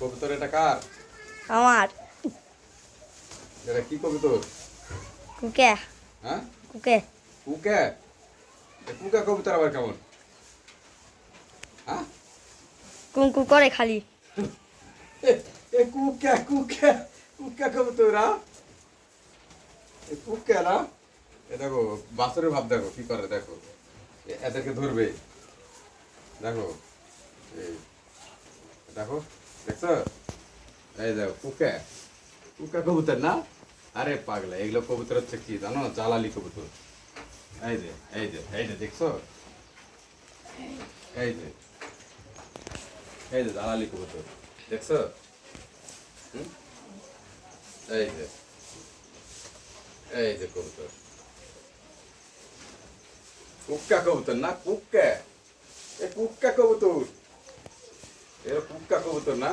কবুতর এটা কার? আমার। এটা কি কবুতর? কুকে। হ্যাঁ? কুকে। কুকে? কুকা কবুতর আবার কেমন? হ্যাঁ? কুঙ্কু করে খালি। এ কুকা কুকা কুকা কবুতর হ্যাঁ? এ কুকা না? এ দেখো বাছরের ভাব দেখো কি করে দেখো। এদেরকে ধরবে। দেখো দেখো। দেখছ? এই দেখো, কুকা। কুকা কবুতর না? আরে পাগলা, এগুলো কবুতর হচ্ছে কি জানো? জালালি কবুতর। এই যে এই যে এই যে, দেখছ? এই যে এই যে জালালি কবুতর, দেখছ? এই যে এই যে কবুতর। কুক্কা কবুতর না কুক্কা এ কুক্কা কবুতর। এর কুক্কা কবুতর না?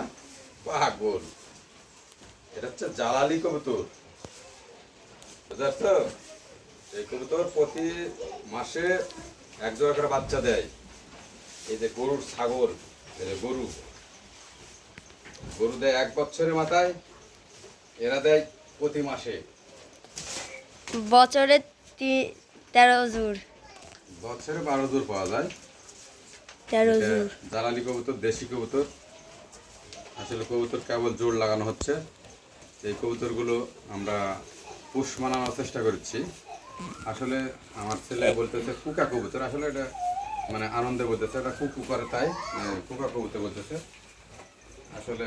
পাগল। এটা হচ্ছে জালালি কবুতর। এই কবুতর প্রতি মাসে এক জোড়া করে বাচ্চা দেয়। এই যে গরুর ছাগল গরু। গরু দেয় এক বছরের মাথায় এরা দেয় প্রতি মাসে। বছরে তেরো জোর বছরে বারো দূর পাওয়া যায়। তেরো জ্বালানি কবুতর দেশি কবুতর। আসলে কবুতর কেবল জোর লাগানো হচ্ছে। এই কবুতরগুলো আমরা পুষ মানানোর চেষ্টা করছি। আসলে আমার ছেলে বলতেছে কুকা কবুতর। আসলে এটা মানে আনন্দে বলতেছে এটা কুকু করে তাই। কুকা কবুতর বলতেছে। আসলে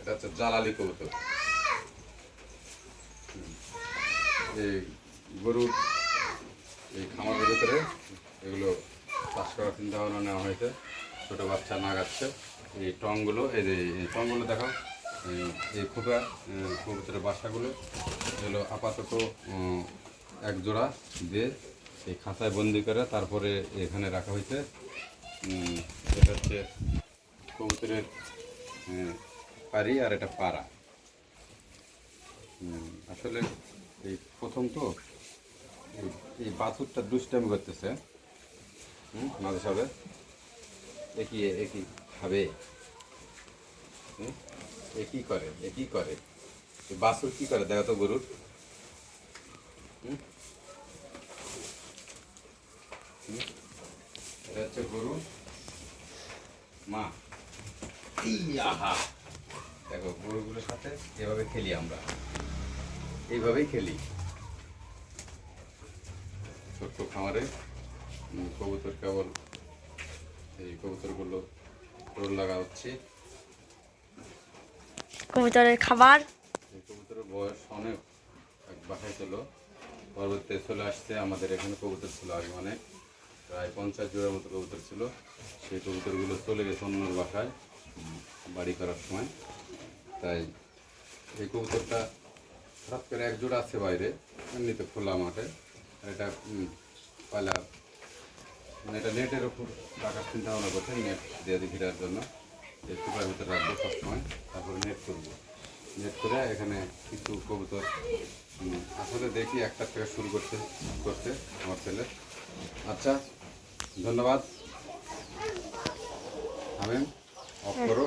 এটা হচ্ছে জালালি কবুতর। এই গরুর এই খামারের ভিতরে এগুলো চাষ করার চিন্তা ভাবনা নেওয়া হয়েছে। ছোটো বাচ্চা নাগাচ্ছে এই টংগুলো, এই যে টংগুলো দেখো, এই- খোপা কবুতরের বাসাগুলো। এগুলো আপাতত এক জোড়া দিয়ে এই খাঁচায় বন্দি করে তারপরে এখানে রাখা হয়েছে। এটা হচ্ছে কবুতরের পারি আর এটা পাড়া। আসলে এই প্রথম তো, এই- এই বাছুরটা দুষ্টামি করতেছে। হুম, মাঝে সাবে একই একই খাবে হুম? এ কি করে এ কি করে বাছুর কি করে? দেখো তো গরুর? এটা হচ্ছে গরু মা। ইয়াহা দেখো, গরুগুলোর সাথে এভাবে খেলি আমরা, এইভাবেই খেলি। ছোট্ট খামারে কবুতর কেবল এই কবুতরগুলো রোল লাগা হচ্ছে। কবুতরের খাবার? এই কবুতরের বয়স অনেক এক বাসায় ছিল পরবর্তীতে চলে আসছে আমাদের এখানে কবুতর ছিল আগে অনেক প্রায় পঞ্চাশ জোড়ার মতো কবুতর ছিল। সেই কবুতরগুলো চলে গেছে অন্যর বাসায় বাড়ি করার সময়। তাই এই কবুতরটা হঠাৎ করে এক জোড়া আছে বাইরে এমনিতে খোলা মাঠে। আর এটা পালা মানে এটা নেটের উপর রাখার চিন্তা ভাবনা করছে নেট দিয়ে দিয়ে ঘিরার জন্য। যে ভিতরে রাখব সবসময় তারপরে নেট করব। নেট করে এখানে কিছু কবুতর আসলে দেখি একটা থেকে শুরু করতে করতে আমার ছেলে। আচ্ছা ধন্যবাদ। আমি অফ করো।